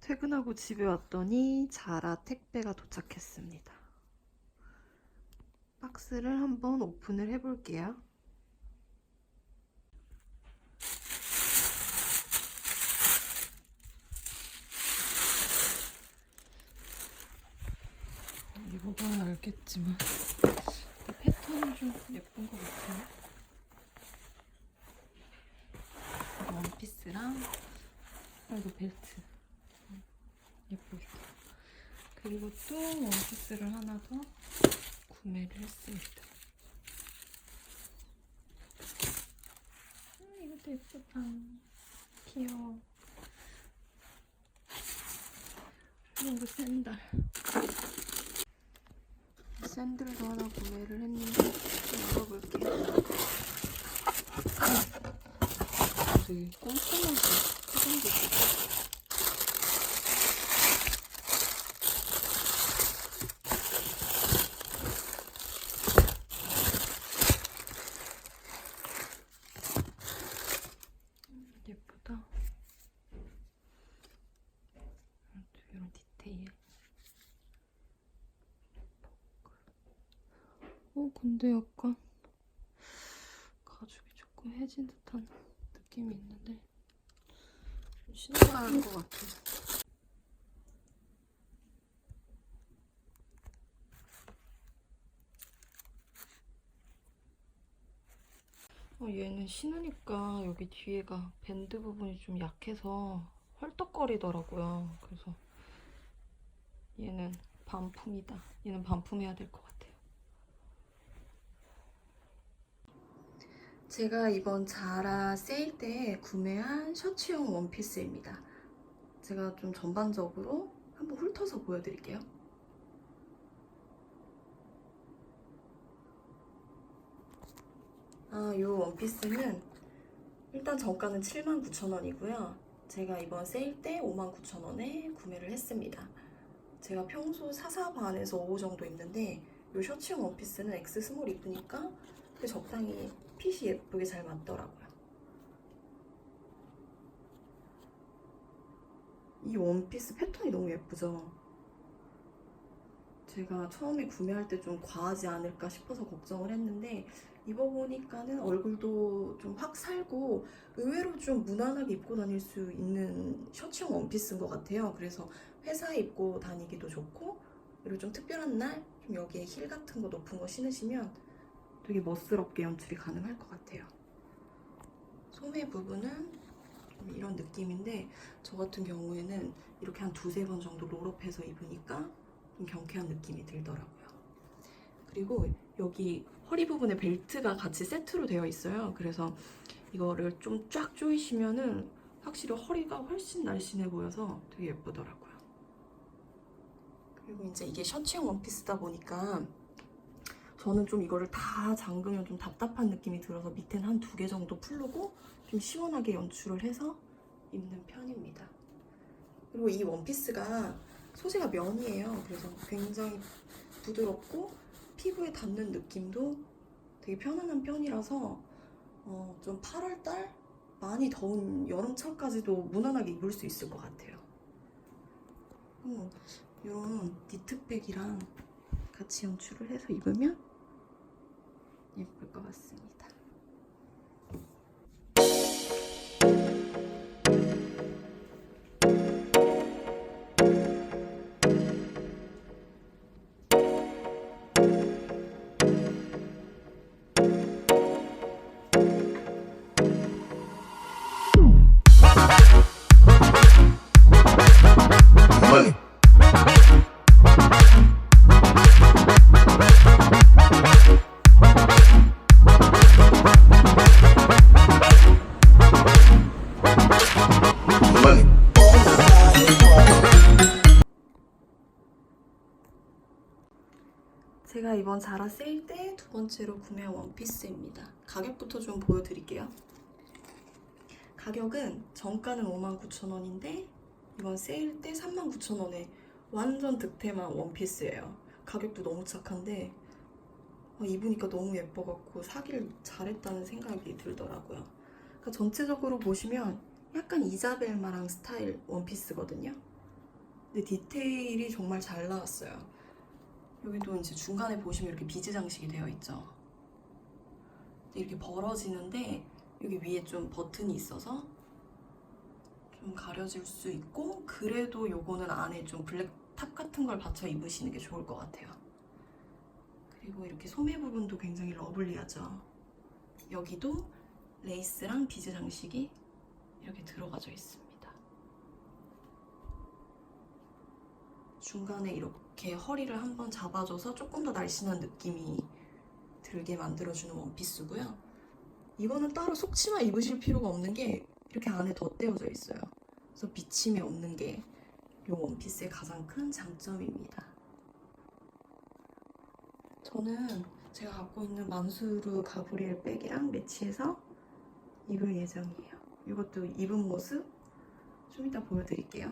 퇴근하고 집에 왔더니 자라 택배가 도착했습니다. 박스를 한번 오픈을 해볼게요. 알겠지만 이 패턴이 좀 예쁜 것 같아요. 원피스랑 그리고 벨트 예쁘게 그리고 또 원피스를 하나 더 구매를 했습니다. 음, 이것도 예쁘다. 귀여워. 그리고 샌들. 샌들도 하나 구매를 했는데 좀 열어볼게요. 되게 꼼꼼하게 해준게 예쁘다. 이런 디테일. 어, 근데 약간 가죽이 조금 해진 듯한 느낌이 있는데 좀 신어봐야 할 것 같아. 어, 얘는 신으니까 여기 뒤에가 밴드 부분이 좀 약해서 헐떡거리더라고요. 그래서 얘는 반품이다. 얘는 반품해야 될 것 같아요. 제가 이번 자라 세일 때 구매한 셔츠용 원피스입니다. 제가 좀 전반적으로 한번 훑어서 보여드릴게요. 아, 이 원피스는 일단 정가는 79,000원이고요. 제가 이번 세일 때 59,000원에 구매를 했습니다. 제가 평소 44 반에서 5 정도 입는데 이 셔츠용 원피스는 X 스몰 입으니까 그 적당히 핏이 예쁘게 잘 맞더라고요. 이 원피스 패턴이 너무 예쁘죠? 제가 처음에 구매할 때 좀 과하지 않을까 싶어서 걱정을 했는데 입어보니까는 얼굴도 좀 확 살고 의외로 좀 무난하게 입고 다닐 수 있는 셔츠용 원피스인 것 같아요. 그래서 회사에 입고 다니기도 좋고 그리고 좀 특별한 날 좀 여기에 힐 같은 거 높은 거 신으시면 되게 멋스럽게 연출이 가능할 것 같아요. 소매 부분은 좀 이런 느낌인데 저 같은 경우에는 이렇게 한 두세 번 정도 롤업해서 입으니까 좀 경쾌한 느낌이 들더라고요. 그리고 여기 허리 부분에 벨트가 같이 세트로 되어 있어요. 그래서 이거를 좀 쫙 조이시면은 확실히 허리가 훨씬 날씬해 보여서 되게 예쁘더라고요. 그리고 이제 이게 셔츠형 원피스다 보니까 저는 좀 이거를 다 잠그면 좀 답답한 느낌이 들어서 밑엔 한 두 개 정도 풀르고 좀 시원하게 연출을 해서 입는 편입니다. 그리고 이 원피스가 소재가 면이에요. 그래서 굉장히 부드럽고 피부에 닿는 느낌도 되게 편안한 편이라서 어, 좀 8월달 많이 더운 여름철까지도 무난하게 입을 수 있을 것 같아요. 음, 이런 니트백이랑 같이 연출을 해서 입으면 예쁠 것 같습니다. 이번 자라 세일 때 두 번째로 구매한 원피스입니다. 가격부터 좀 보여드릴게요. 가격은 정가는 59,000원인데 이번 세일 때 39,000원에 완전 득템한 원피스예요. 가격도 너무 착한데 어, 입으니까 너무 예뻐갖고 사기를 잘했다는 생각이 들더라고요. 그러니까 전체적으로 보시면 약간 이자벨 마랑 스타일 원피스거든요. 근데 디테일이 정말 잘 나왔어요. 여기도 이제 중간에 보시면 이렇게 비즈 장식이 되어 있죠. 이렇게 벌어지는데 여기 위에 좀 버튼이 있어서 좀 가려질 수 있고 그래도 요거는 안에 좀 블랙 탑 같은 걸 받쳐 입으시는 게 좋을 것 같아요. 그리고 이렇게 소매 부분도 굉장히 러블리하죠. 여기도 레이스랑 비즈 장식이 이렇게 들어가져 있습니다. 중간에 이렇게 허리를 한번 잡아줘서 조금 더 날씬한 느낌이 들게 만들어주는 원피스고요. 이거는 따로 속치마 입으실 필요가 없는 게 이렇게 안에 덧대어져 있어요. 그래서 비침이 없는 게 이 원피스의 가장 큰 장점입니다. 저는 제가 갖고 있는 만수르 가브리엘 백이랑 매치해서 입을 예정이에요. 이것도 입은 모습 좀 이따 보여드릴게요.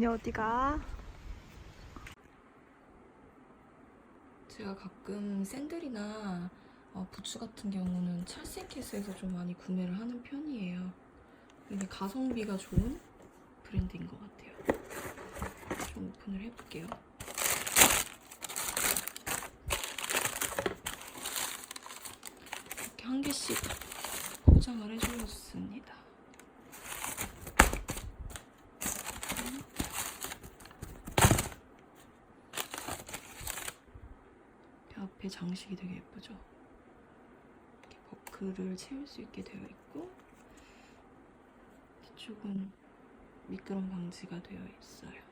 언니 어디가? 제가 가끔 샌들이나 어, 부츠 같은 경우는 찰스앤캐스에서 좀 많이 구매를 하는 편이에요. 이게 가성비가 좋은 브랜드인 것 같아요. 좀 오픈을 해볼게요. 이렇게 한 개씩 포장을 해주셨습니다. 이렇게 앞에 장식이 되게 예쁘죠? 이렇게 버클을 채울 수 있게 되어 있고 뒤쪽은 미끄럼 방지가 되어 있어요.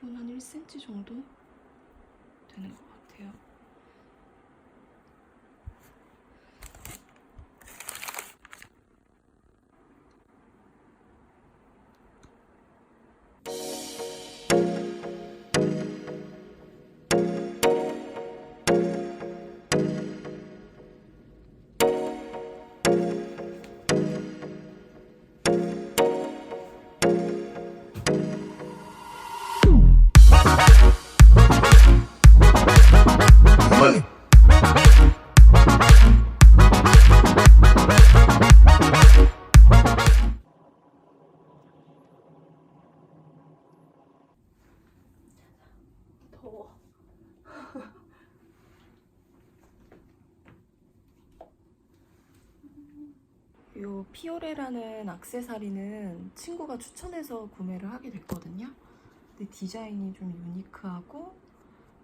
굽은 한 1cm 정도 되는 것 같아요. 피오레라는 악세사리는 친구가 추천해서 구매를 하게 됐거든요. 근데 디자인이 좀 유니크하고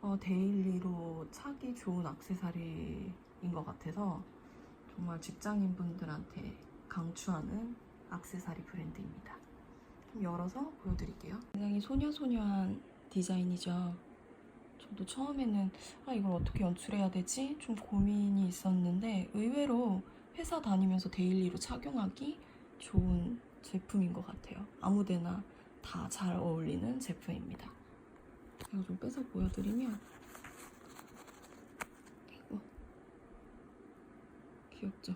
어, 데일리로 차기 좋은 악세사리인 것 같아서 정말 직장인 분들한테 강추하는 악세사리 브랜드입니다. 좀 열어서 보여드릴게요. 굉장히 소녀소녀한 디자인이죠. 저도 처음에는 아, 이걸 어떻게 연출해야 되지? 좀 고민이 있었는데 의외로 회사 다니면서 데일리로 착용하기 좋은 제품인 것 같아요. 아무데나 다 잘 어울리는 제품입니다. 제가 좀 빼서 보여드리면 귀엽죠?